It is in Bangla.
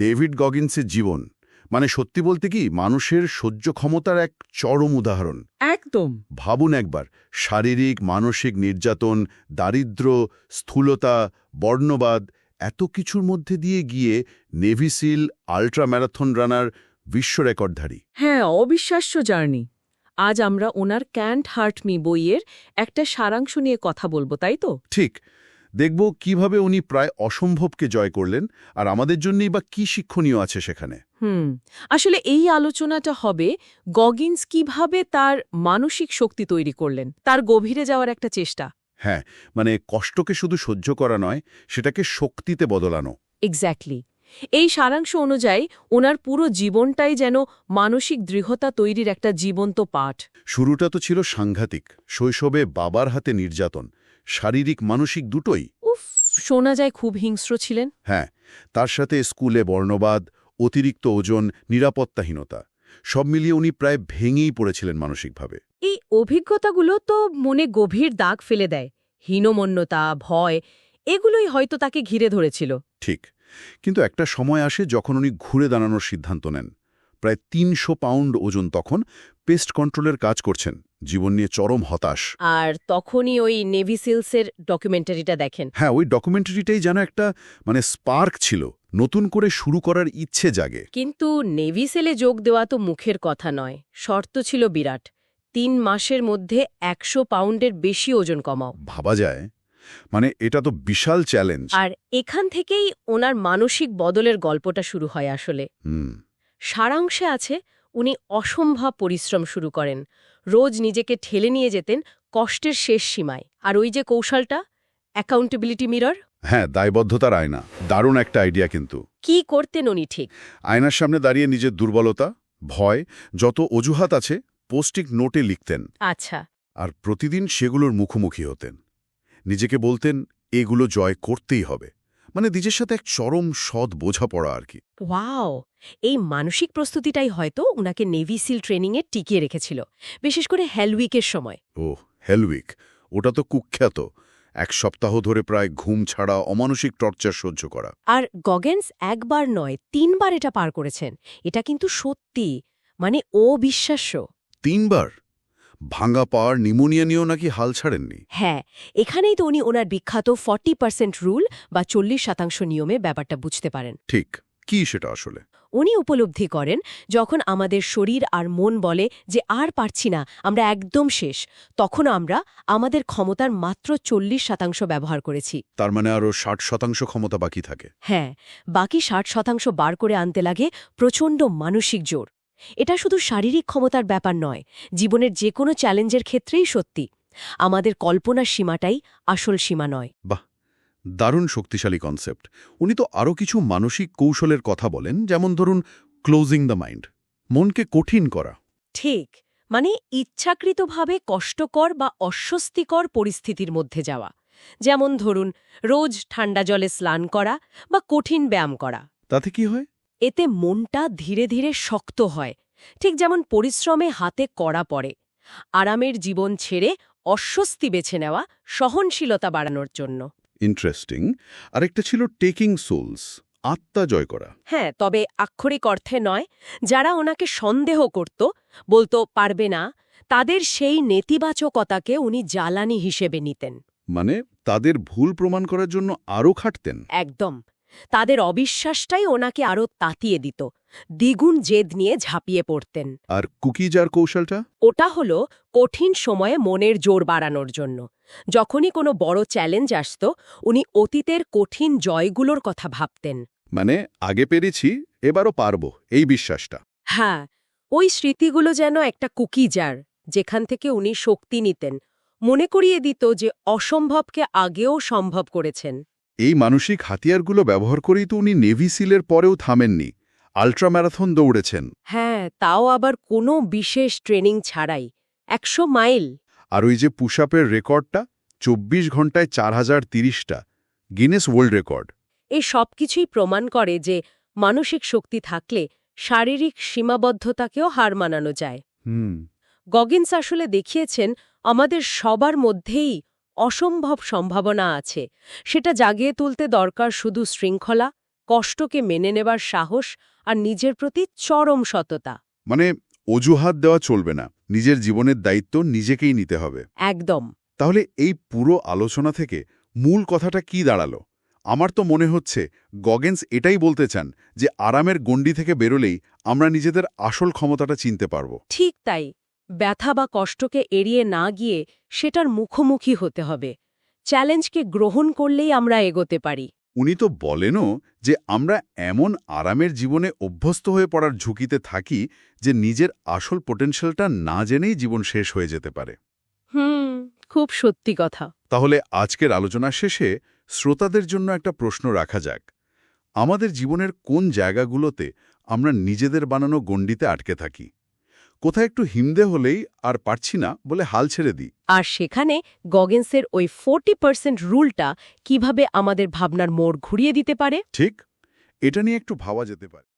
ডেভিড গগিন্সের জীবন। মানে সত্যি বলতে কি মানুষের সহ্য ক্ষমতার এক চরম উদাহরণ। একদম। ভাবুন একবার শারীরিক মানসিক নির্যাতন দারিদ্র্য স্থূলতা বর্ণবাদ এত কিছুর মধ্যে দিয়ে গিয়ে নেভিসিল আল্ট্রা ম্যারাথন রানার বিশ্ব রেকর্ডধারী। হ্যাঁ অবিশ্বাস্য জার্নি। আজ আমরা ওনার ক্যান্ট হার্ট মি বইয়ের একটা সারাংশ নিয়ে কথা বলব তাই তো? ঠিক। দেখব কীভাবে উনি প্রায় অসম্ভবকে জয় করলেন আর আমাদের জন্যই বা কি শিক্ষণীয় আছে সেখানে। হুম আসলে এই আলোচনাটা হবে গগিন্স কীভাবে তার মানসিক শক্তি তৈরি করলেন তার গভীরে যাওয়ার একটা চেষ্টা। হ্যাঁ মানে কষ্টকে শুধু সহ্য করা নয় সেটাকে শক্তিতে বদলানো। এক্স্যাক্টলি এই সারাংশ অনুযায়ী ওনার পুরো জীবনটাই যেন মানসিক দৃঢ়তা তৈরির একটা জীবন্ত পাঠ। শুরুটা তো ছিল সাংঘাতিক শৈশবে বাবার হাতে নির্যাতন শারীরিক মানসিক দুটোই। উফ শোনা যায় খুব হিংস্র ছিলেন। হ্যাঁ তার সাথে স্কুলে বর্ণবাদ অতিরিক্ত ওজন নিরাপত্তাহীনতা সব মিলিয়ে উনি প্রায় ভেঙেই পড়েছিলেন মানসিকভাবে। এই অভিজ্ঞতাগুলো তো মনে গভীর দাগ ফেলে দেয়। হীনমন্যতা ভয় এগুলোই হয়তো তাকে ঘিরে ধরেছিল। ঠিক। কিন্তু একটা সময় আসে যখন উনি ঘুরে দাঁড়ানোর সিদ্ধান্ত নেন। প্রায় তিনশো পাউন্ড ওজন তখন পেস্ট কন্ট্রোলের কাজ করছেন। জীবন নিয়ে চরম হতাশ। আর তখনই ওই নেভি সিলসের ডকুমেন্টারিটা দেখেন। হ্যাঁ ওই ডকুমেন্টারিটাই যেন একটা মানে স্পার্ক ছিল। নতুন করে শুরু করার ইচ্ছে জাগে। কিন্তু নেভি সেলে যোগ দেওয়া তো মুখের কথা নয়। শর্ত ছিল বিরাট। তিন মাসের মধ্যে একশো পাউন্ডের বেশি ওজন কমাও। ভাবা যায়। মানে এটা তো বিশাল চ্যালেঞ্জ। আর এখান থেকেই ওনার মানসিক বদলের গল্পটা শুরু হয় আসলে। হুম। সারাংশে আছে উনি অসম্ভব পরিশ্রম শুরু করেন। রোজ নিজেকে ঠেলে নিয়ে যেতেন কষ্টের শেষ সীমায়। আর ওই যে কৌশলটা? অ্যাকাউন্টেবিলিটি মিরর হ্যাঁ দায়বদ্ধতার আয়না। দারুণ একটা আইডিয়া কিন্তু। কি করতেন উনি ঠিক? আয়নার সামনে দাঁড়িয়ে নিজের দুর্বলতা ভয় যত অজুহাত আছে পোস্টিক নোটে লিখতেন। আচ্ছা। আর প্রতিদিন সেগুলোর মুখোমুখি হতেন। নিজেকে বলতেন এগুলো জয় করতেই হবে। মানে নিজের সাথে এক চরম সৎ বোঝাপড়া আর কি। ওয়াও! এই মানসিক প্রস্তুতিটাই হয়তো উনাকে নেভি সিল ট্রেনিংয়ে টিকিয়ে রেখেছিল বিশেষ করে হেলউইকের সময়। ও হেলউইক ওটা তো কুখ্যাত। এক সপ্তাহ ধরে প্রায় ঘুম ছাড়া অমানসিক টর্চার সহ্য করা। আর গগেন্স একবার নয় তিনবার এটা পার করেছেন। এটা কিন্তু সত্যি মানে অবিশ্বাস্য। তিনবার? ভাঙা পাওয়ার নিমোনিয়া নিয়েও নাকি হাল ছাড়েননি? হ্যাঁ এখানেই তো উনি ওনার বিখ্যাত ফর্টি পার্সেন্ট রুল বা চল্লিশ শতাংশ নিয়মে ব্যাপারটা বুঝতে পারেন। ঠিক কি সেটা আসলে? উনি উপলব্ধি করেন যখন আমাদের শরীর আর মন বলে যে আর পারছি না আমরা একদম শেষ তখন আমরা আমাদের ক্ষমতার মাত্র চল্লিশ শতাংশ ব্যবহার করেছি। তার মানে আরও ষাট শতাংশ ক্ষমতা বাকি থাকে। হ্যাঁ বাকি ষাট শতাংশ বার করে আনতে লাগে প্রচণ্ড মানসিক জোর। এটা শুধু শারীরিক ক্ষমতার ব্যাপার নয় জীবনের যে কোনো চ্যালেঞ্জের ক্ষেত্রেই সত্যি। আমাদের কল্পনার সীমাটাই আসল সীমা নয়। বাহ! দারুণ শক্তিশালী কনসেপ্ট। উনি তো আরও কিছু মানসিক কৌশলের কথা বলেন যেমন ধরুন ক্লোজিং দ্য মাইন্ড মনকে কঠিন করা। ঠিক মানে ইচ্ছাকৃতভাবে কষ্টকর বা অস্বস্তিকর পরিস্থিতির মধ্যে যাওয়া। যেমন ধরুন রোজ ঠান্ডা জলে স্নান করা বা কঠিন ব্যায়াম করা। তাতে কি হয়? এতে মনটা ধীরে ধীরে শক্ত হয় ঠিক যেমন পরিশ্রমে হাতে কড়া পড়ে। আরামের জীবন ছেড়ে অস্বস্তি বেছে নেওয়া সহনশীলতা বাড়ানোর জন্য। ইন্টারেস্টিং আরেকটা ছিল টেকিং সোলস আত্মা জয় করা। হ্যাঁ তবে আক্ষরিক অর্থে নয় যারা ওনাকে সন্দেহ করত বলতো পারবে না। তাদের সেই নেতিবাচকতাকে উনি জ্বালানি হিসেবে নিতেন। মানে তাদের ভুল প্রমাণ করার জন্য আরও খাটতেন? একদম। তাদের অবিশ্বাসটাই ওনাকে আরও তাতিয়ে দিত। দ্বিগুণ জেদ নিয়ে ঝাঁপিয়ে পড়তেন। আর কুকি যার কৌশলটা? ওটা হলো কঠিন সময়ে মনের জোর বাড়ানোর জন্য। যখনই কোনো বড় চ্যালেঞ্জ আসত উনি অতীতের কঠিন জয়গুলোর কথা ভাবতেন। মানে আগে পেরেছি এবারও পারব এই বিশ্বাসটা। হ্যাঁ ওই স্মৃতিগুলো যেন একটা কুকি জার যেখান থেকে উনি শক্তি নিতেন। মনে করিয়ে দিত যে অসম্ভবকে আগেও সম্ভব করেছেন। এই মানসিক হাতিয়ারগুলো ব্যবহার করেই তো উনি নেভি সিলের পরেও থামেননি আল্ট্রা ম্যারাথন দৌড়েছেন। হ্যাঁ তাও আবার কোনো বিশেষ ট্রেনিং ছাড়াই একশো মাইল। আর ওই যে পুশআপের রেকর্ডটা চব্বিশ ঘন্টায় চার হাজার তিরিশটা গিনেস ওয়ার্ল্ড রেকর্ড। এই সব কিছুই প্রমাণ করে যে মানসিক শক্তি থাকলে শারীরিক সীমাবদ্ধতাকেও হার মানানো যায়। হুম। গগিন্স আসলে দেখিয়েছেন আমাদের সবার মধ্যেই অসম্ভব সম্ভাবনা আছে। সেটা জাগিয়ে তুলতে দরকার শুধু শৃঙ্খলা কষ্টকে মেনে নেবার সাহস আর নিজের প্রতি চরম সততা। মানে অজুহাত দেওয়া চলবে না নিজের জীবনের দায়িত্ব নিজেকেই নিতে হবে। একদম। তাহলে এই পুরো আলোচনা থেকে মূল কথাটা কি দাঁড়াল? আমার তো মনে হচ্ছে গগেন্স এটাই বলতে চান যে আরামের গণ্ডি থেকে বেরোলেই আমরা নিজেদের আসল ক্ষমতাটা চিনতে পারব। ঠিক তাই। ব্যথা বা কষ্টকে এড়িয়ে না গিয়ে সেটার মুখোমুখি হতে হবে। চ্যালেঞ্জকে গ্রহণ করলেই আমরা এগোতে পারি। উনি তো বলেনও যে আমরা এমন আরামের জীবনে অভ্যস্ত হয়ে পড়ার ঝুঁকিতে থাকি যে নিজের আসল পোটেনশিয়ালটা না জেনেই জীবন শেষ হয়ে যেতে পারে। হুম খুব সত্যি কথা। তাহলে আজকের আলোচনা শেষে শ্রোতাদের জন্য একটা প্রশ্ন রাখা যাক। আমাদের জীবনের কোন জায়গাগুলোতে আমরা নিজেদের বানানো গণ্ডিতে আটকে থাকি? কোথায় একটু হিমদে হলেই আর পারছি না বলে হাল ছেড়ে দিই। আর সেখানে গগেন্সের ওই ফোরটি পার্সেন্ট রুলটা কীভাবে আমাদের ভাবনার মোড় ঘুরিয়ে দিতে পারে? ঠিক এটা নিয়ে একটু ভাবা যেতে পারে।